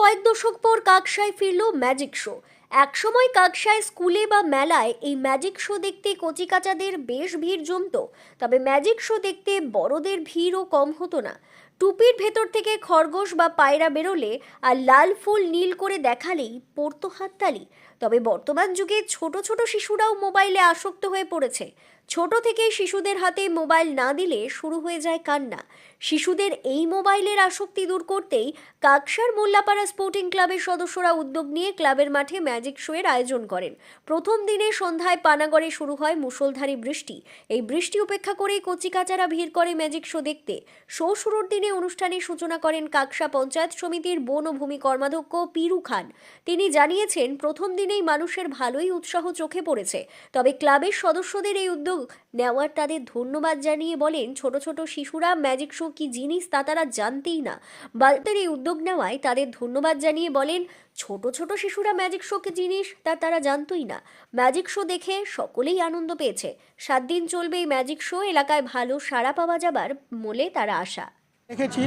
কয়েক দশক পর কাকসায় ফিরল ম্যাজিক শো। একসময় কাকসায় স্কুলে বা মেলায় এই ম্যাজিক শো দেখতে কচিকাচাদের বেশ ভিড় জমতো, তবে ম্যাজিক শো দেখতে বড়দের ভিড়ও কম হতো না। টুপির ভেতর থেকে খরগোশ বা পায়রা বেরোলে আর লাল ফুল নীল করে দেখালেই পড়তো হাততালি। তবে বর্তমান যুগে ছোট ছোট শিশুরাও মোবাইলে আসক্ত হয়ে পড়েছে। ছোট থেকেই শিশুদের হাতে মোবাইল না দিলে শুরু হয়ে যায় কান্না। শিশুদের এই মোবাইলের আসক্তি দূর করতেই কাকসার মোল্লাপাড়া স্পোর্টিং ক্লাবের সদস্যরা উদ্যোগ নিয়ে ক্লাবের মাঠে ম্যাজিক শোয়ের আয়োজন করেন। প্রথম দিনে সন্ধ্যায় পানাগড়ে শুরু হয় মুষলধারে বৃষ্টি। এই বৃষ্টি উপেক্ষা করেই কচিকাচারা ভিড় করে ম্যাজিক শো দেখতে। শো শুরুর দিনে অনুষ্ঠানের সূচনা করেন কাকসা পঞ্চায়েত সমিতির বন ও ভূমি কর্মাধ্যক্ষ পিরু খান। তিনি জানিয়েছেন, প্রথম দিনেই মানুষের ভালোই উৎসাহ চোখে পড়েছে। তবে ক্লাবের সদস্যদের এই উদ্যোগ নেওয়ার তাদের ধন্যবাদ জানিয়ে বলেন, ছোট ছোট শিশুরা ম্যাজিক শো কি জিনিস তা তারা জানতেই না। বালতের এই উদ্যোগ নেওয়ায় তাদের ধন্যবাদ জানিয়ে বলেন, ছোট ছোট শিশুরা ম্যাজিক শো কি জিনিস তা তারা জানতই না। ম্যাজিক শো দেখে সকলেই আনন্দ পেয়েছে। সাত দিন চলবে এই ম্যাজিক শো এলাকায় ভালো সাড়া পাওয়া যাবার বলে তারা আশা। দেখেছি,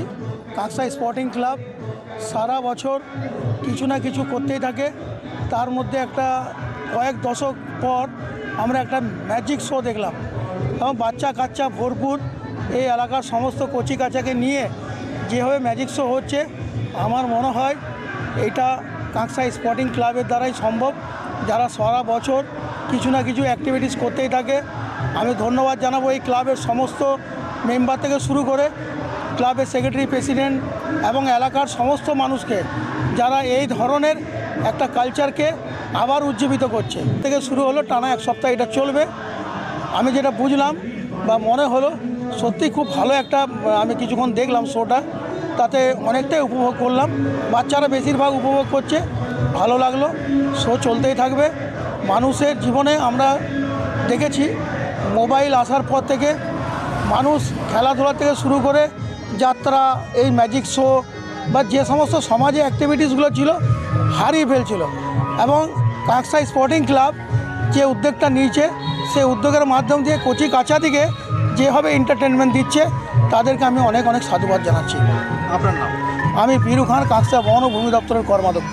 কাকসা স্পোর্টিং ক্লাব সারা বছর কিছু না কিছু করতেই থাকে। তার মধ্যে একটা কয়েক দশক পর আমরা একটা ম্যাজিক শো দেখলাম। এবং বাচ্চা কাচ্চা ভরপুর এই এলাকার সমস্ত কচি কাচাকে নিয়ে যেভাবে ম্যাজিক শো হচ্ছে, আমার মনে হয় এটা কাঁকসা স্পোর্টিং ক্লাবের দ্বারাই সম্ভব। যারা সারা বছর কিছু না কিছু অ্যাক্টিভিটিস করতেই থাকে, আমি ধন্যবাদ জানাব এই ক্লাবের সমস্ত মেম্বার থেকে শুরু করে ক্লাবের সেক্রেটারি প্রেসিডেন্ট এবং এলাকার সমস্ত মানুষকে, যারা এই ধরনের একটা কালচারকে আবার উজ্জীবিত করছে। থেকে শুরু হলো টানা এক সপ্তাহ এটা চলবে। আমি যেটা বুঝলাম বা মনে হলো সত্যি খুব ভালো একটা আমি কিছুক্ষণ দেখলাম শোটা। তাতে অনেকটাই উপভোগ করলাম। বাচ্চারা বেশিরভাগ উপভোগ করছে। ভালো লাগল। শো চলতেই থাকবে। মানুষের জীবনে আমরা দেখেছি, মোবাইল আসার পর থেকে মানুষ খেলাধুলা থেকে শুরু করে যাত্রা, এই ম্যাজিক শো বা যে সমস্ত সমাজে অ্যাক্টিভিটিসগুলো ছিল হারিয়ে ফেলছিল। এবং কাকসাই স্পোর্টিং ক্লাব যে উদ্যোগটা নিয়েছে সেই উদ্যোগের মাধ্যম দিয়ে কচি কাছা দিকে যেভাবে এন্টারটেনমেন্ট দিচ্ছে তাদেরকে আমি অনেক অনেক সাধুবাদ জানাচ্ছি। আপনার নাম? আমি পিরু খান কাকসা বন ও ভূমি দপ্তরের কর্মাধ্যক্ষ।